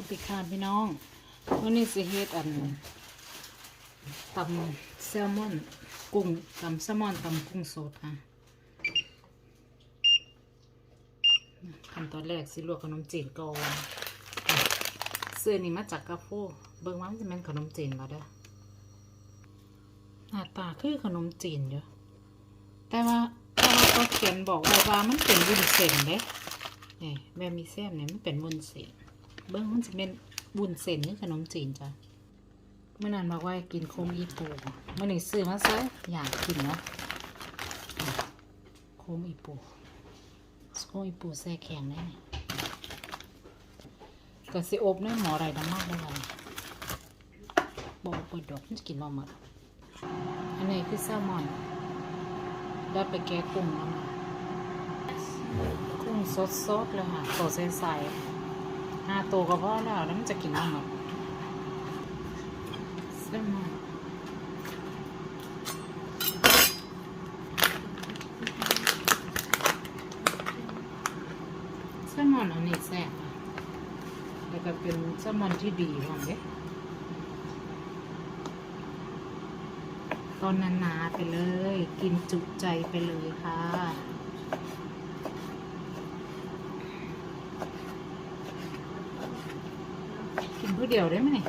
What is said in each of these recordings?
ผู้ติคานพี่น้องวันนี้สิเฮ็ดอันตำแซลมอนกุ้งตำแซลมอนตำกุ้งสดค่ะขั้นตอนแรกสิลวกขนมจีนก่อนเสื้อนี้มาจากกาโฟเบิ่งว่ามันจะเป็นขนมจีนมาเด้อหน้าตาคือขนมจีนอยู่แต่ว่าแต่ว่าก็เขียนบอกไว้ว่ามันเป็นวุ้นเส้นเด้นี่แม่มีเส้นเนี่ยมันเป็นวุ้นเส้น เบิ้งมันจะเป็นวุ้นเส้นนี่ขนมจีนจ้ะเมื่อนานบอกว่ากินโคมอีปูเมื่อหนี้ซื้อมาซะอยากกินเนาะโคมอีปูโคมอีปูแซ่แข็งแน่ก็สิอบเนี่ยหมอไรดำมากเลยบอกเปิดดอกมันจะกินบ่หมดอันนี้คือแซลมอนได้ไปแกะกุ้งแล้วมากุ้งสดๆเลยค่ะตัวใสๆ ห้าตัวก็พอแล้วแล้วมันจะกินได้หมดแซลมอนแซลมอนอันนี้แซ่บค่ะแล้วก็เป็นแซลมอนที่ดีมากเลยตอนหนาไปเลย กินจุใจไปเลยค่ะ กินผู้ เดียวได้ไหมเนี่ย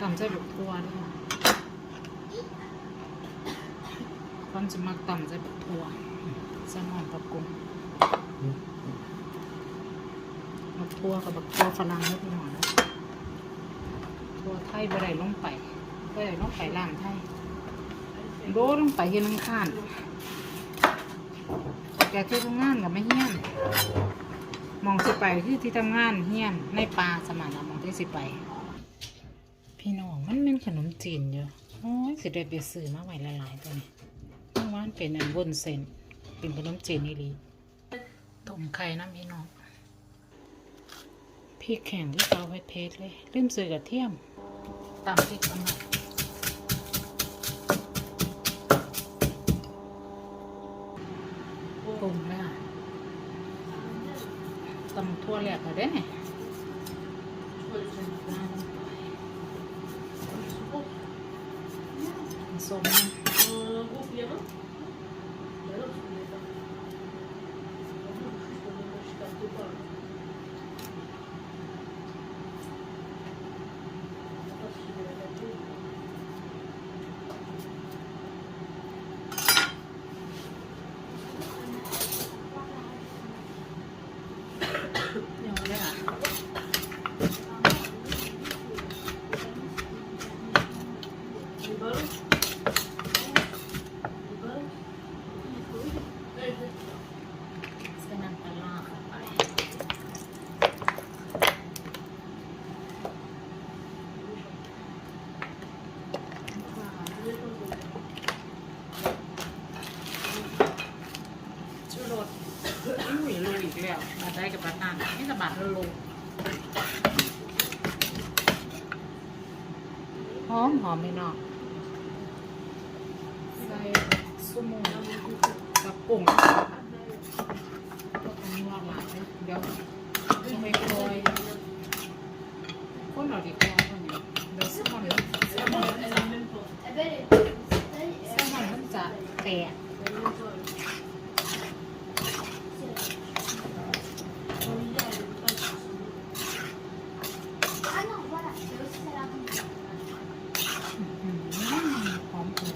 กำใส่แบบทัวด้วยค่ะความจะมักต่ำใส่แบบทัวแซลมอนกับกุ้งบักทัวกับบักทั่วฝรั่งนิดหน่อยนะทั่วไทยบ่ได้ลงไปบ่ได้ลงไปร้านไทยโดลงไปเฮียนังข้าน แกที่ทำงานกับไม่เฮี้ยนมองสิไปที่ที่ทำงานเฮี้ยนในป่าสมานมองที่สิไป พี่น้องมันเป็นขนมจีนอยู่โอ้ยสิได้ไปซื้อมาไว้หลายๆตัวนี้เมื่อวานเป็นอันวุ้นเส้นเป็นขนมจีนนี่ลีต้มไข่น้ำพี่น้องพริกแข็งที่เขาไว้เพชรเลยลืมซื้อกระเทียมตามพริกมันหน่อย ปรุงแล้ว ตำทั่วแหลกเอาได้ไหมส้มเดี๋ยวเลยอะใส่น้ำปลาร้าเข้าไปชูรส อุ้ยลูอีกแล้วมาได้กับบัตรนานนี่จะบัตรลูห อมหอมไม่นอกใส่สุโมกับกุ้งก็ต้องนวดหลายเดี๋ยวต้องไปคอยคนเราดีกว่าคนนี้เดี๋ยวสมอนสมอนสมอนมันจะแตก Ah non, voilà, c'est aussi ça la bonne. อืมหอมจริง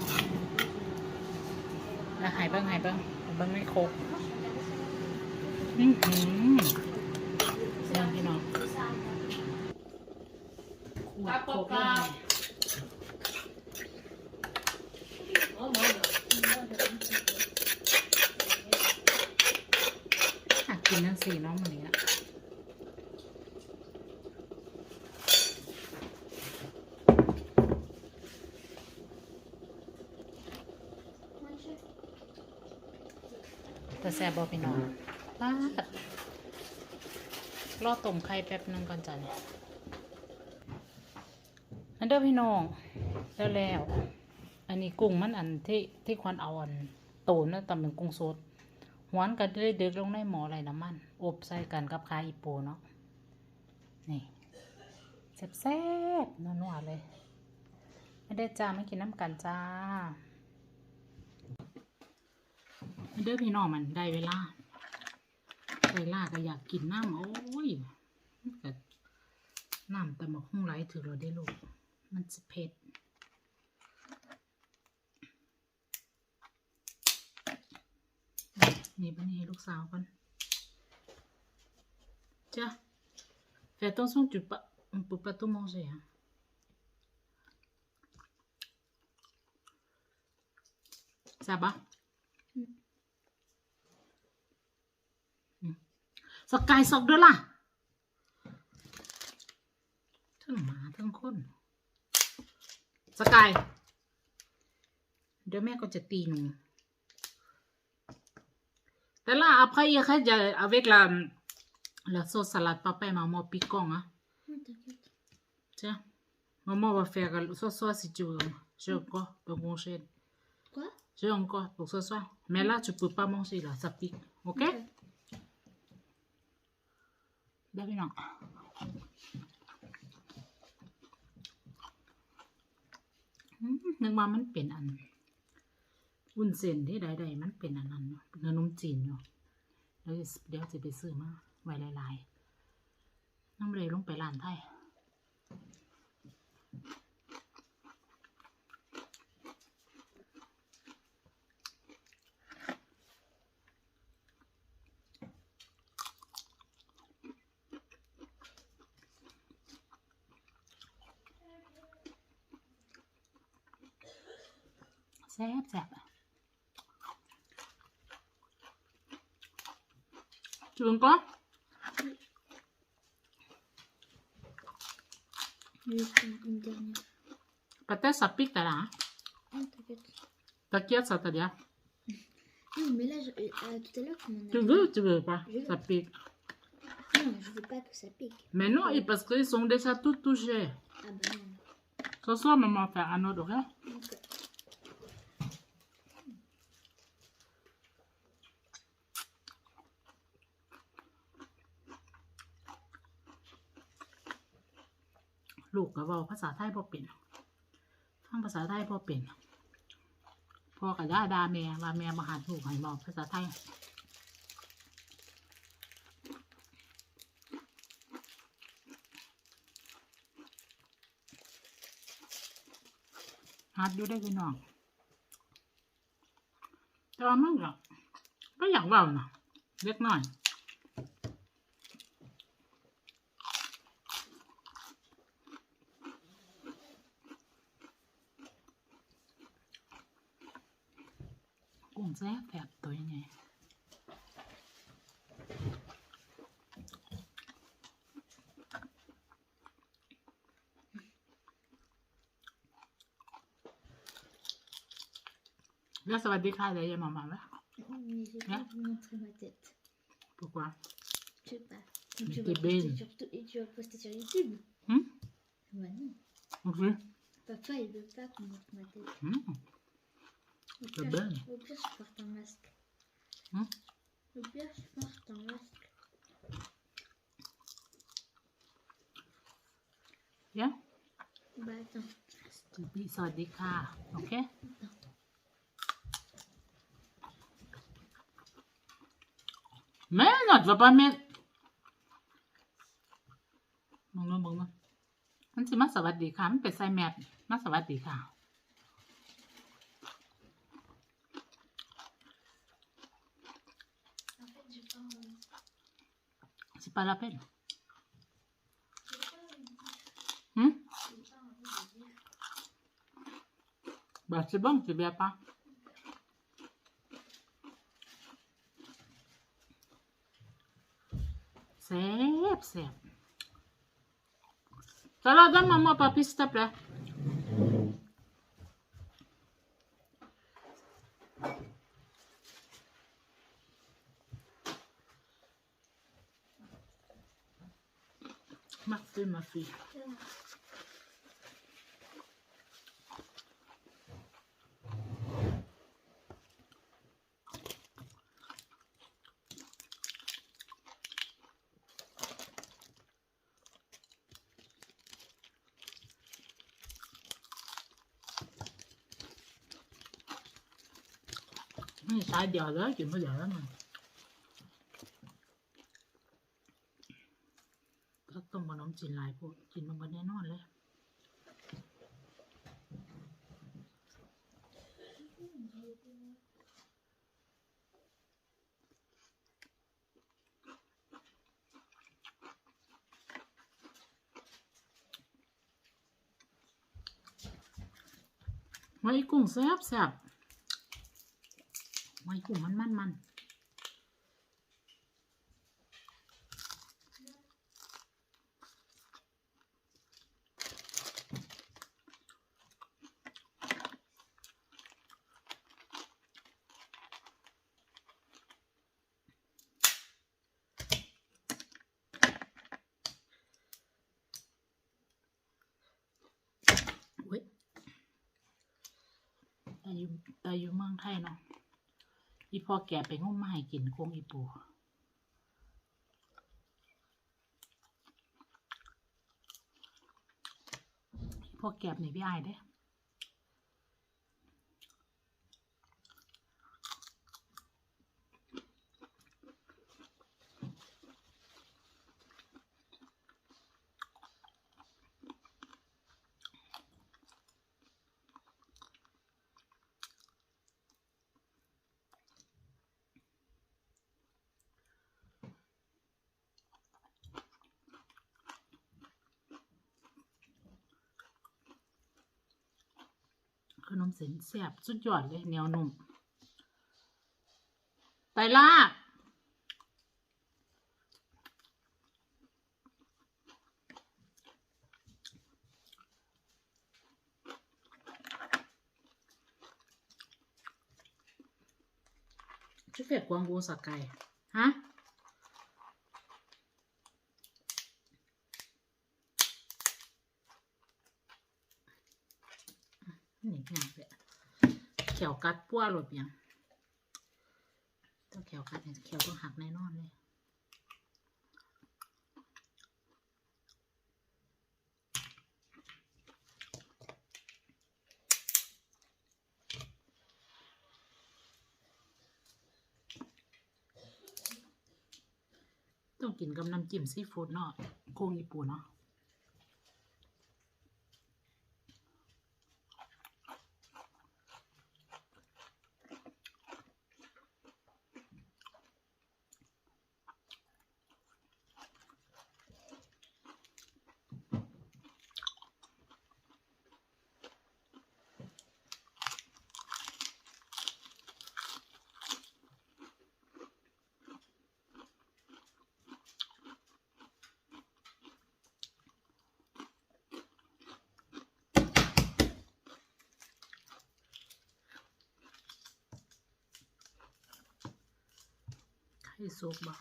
แล้วหายเบิ้งหายเบิ้งหายเบิ้งไม่ครบอือหือเสียงพี่น้องขวดโคกเลยอยา กกินนั่นสิน้องมันนี้ละแต่แซ่บบ่พี่น้องป้าดรอต้มไข่แป๊บนึงก่อนจ้ะเนี่ยอันเด้อพี่น้องแล้วแล้วอันอันนี้กุ้งมันอันที่ที่ควรเอาอันโตนะตำเป็นกุ้งสด หวานก็ได้ดึกลงในหม้อไหลน้ำมัน อบใส่กันกับคาอีโปเนาะ นี่แซ่บๆนัวๆเลย ไม่ได้จ้าไม่กินน้ำกันจ้ามาเด้อพี่น้องมันได้เวลาได้เวลาก็อยากกินน้ำโอ้ยก็น้ำแต่หมกหุ้งไหลถือเราได้ลูก มันจะเผ็ด นี่บันนี้ลูกสาวกันจ้ะ fais attention tu pas on peut pas tout manger hein. ça va สกายสกด้วยล่ะทั้งหมาทั้งคนสกายเดี๋ยวแม่ก็จะตีหนู แต่ là après il reste euh, avec la la sauce salade papa et maman piquant hein. Non, t'inquiète. Tiens, maman va faire ce soir si tu veux. J'ai encore pour manger. Quoi J'ai encore pour ce soir. Mais là, tu peux pas manger là, ça pique. Ok? ได้พี่น้องอืมนึกว่ามันเป็นอัน วุ้นเส้นที่ใดๆมันเป็นอันนั้นเนาะเป็นขนมจีนเนาะแล้วเดี๋ยวจะไปซื้อมาไว้หลายๆน้ำเลยลงไปร้านไทยแซ่บแซ่บ Tu veux encore. Peut-être ça pique là. Hein? Ah, t'inquiète. Ça t'a dit. Non, mais là, je, euh, tout à l'heure, Tu veux ou tu veux pas? Ça pique. Non, mais je veux pas que ça pique. Mais non, parce qu'ils sont déjà tout touchés. Ah ben non. Ce soir, maman va faire un autre horaire. Hein? Okay. ลูกก็เว้าภาษาไทยพอเป็นฟังภาษาไทยพอเป็นพ่อกับย่าด่าแม่ว่าแม่มาหัดลูกให้บอกภาษาไทยหัดอยู่ได้พี่น้องแต่ว่ามันก็ก็อยากเว้านะเล็กน้อย กุ้งแซ่บแบบตัวยังไงแล้วสวัสดีค่ะเดี๋ยวยังมามาไหม mais j'ai Hein pas vous montrer ma tête. pourquoi Je sais pas. Mais tu, t'es vas belle. poster sur, tout- et tu vas poster sur YouTube Hum? Bah non. ok Papa, il veut pas qu'on montre ma tête. Hum. Au T'es pire, belle. je- au pire, je porte un masque. Hum? Au pire, je porte un masque. yeah Bah attends. สวัสดีค่ะ โอเค Mais non, tu vas pas mettre. มองนู้นมองนู้นมันสิมาสวัสดีค่ะ มันเป็นไซแมทมาสวัสดีค่ะ C'est pas la peine. Hum? Bah, c'est bon, c'est bien pas. C'est, c'est. Ça là, donne-moi, papy, s'il te plaît. coffee. Sai giờ đó chuyện mới giờ đó mà ต้มขนหลายพวกกินมันก็แน่นอนเลยไว้กุ้งแซ่บแซ่บไว้กุ้งมันมันมันเว้ยแต่ อยู่แต่อยู่เมืองไทยเนาะอีพอแกะไปงมมาให้กินโคงอีปูพ่อแกะนี่พี่ไอ้เด้ ข นมเส้นแซ่บสุดยอดเลยเหนียวนุ่มไตรลาบชื่อเฟดกวางโกสักไก่ฮะ นี่เพียงเขียวกัดปั้วหลดเพียงต้องเขียวกัดเนี่ยเขียวต้องหักแน่นอนเลยต้องกินกับน้ำจิ้มซีฟู้ดเนาะโคงญี่ปุ่นเนาะ ไข่ซุปบ่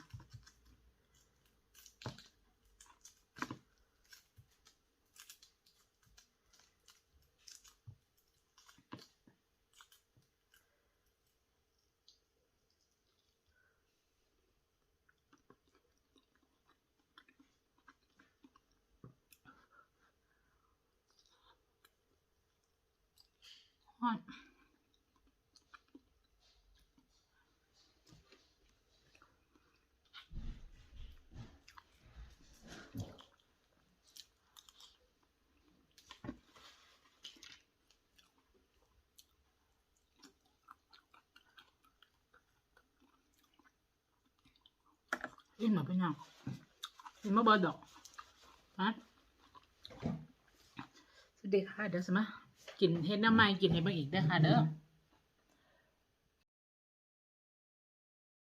ฮอน อิ่มหรือเป็นยังอิ่มมาเบิดดอกฮะสวัสดีค่ะเดี๋ยวสมะกินเฮ็ดน้ำไม้กินให้เบิ่งอีกเด้อค่ะเด้อ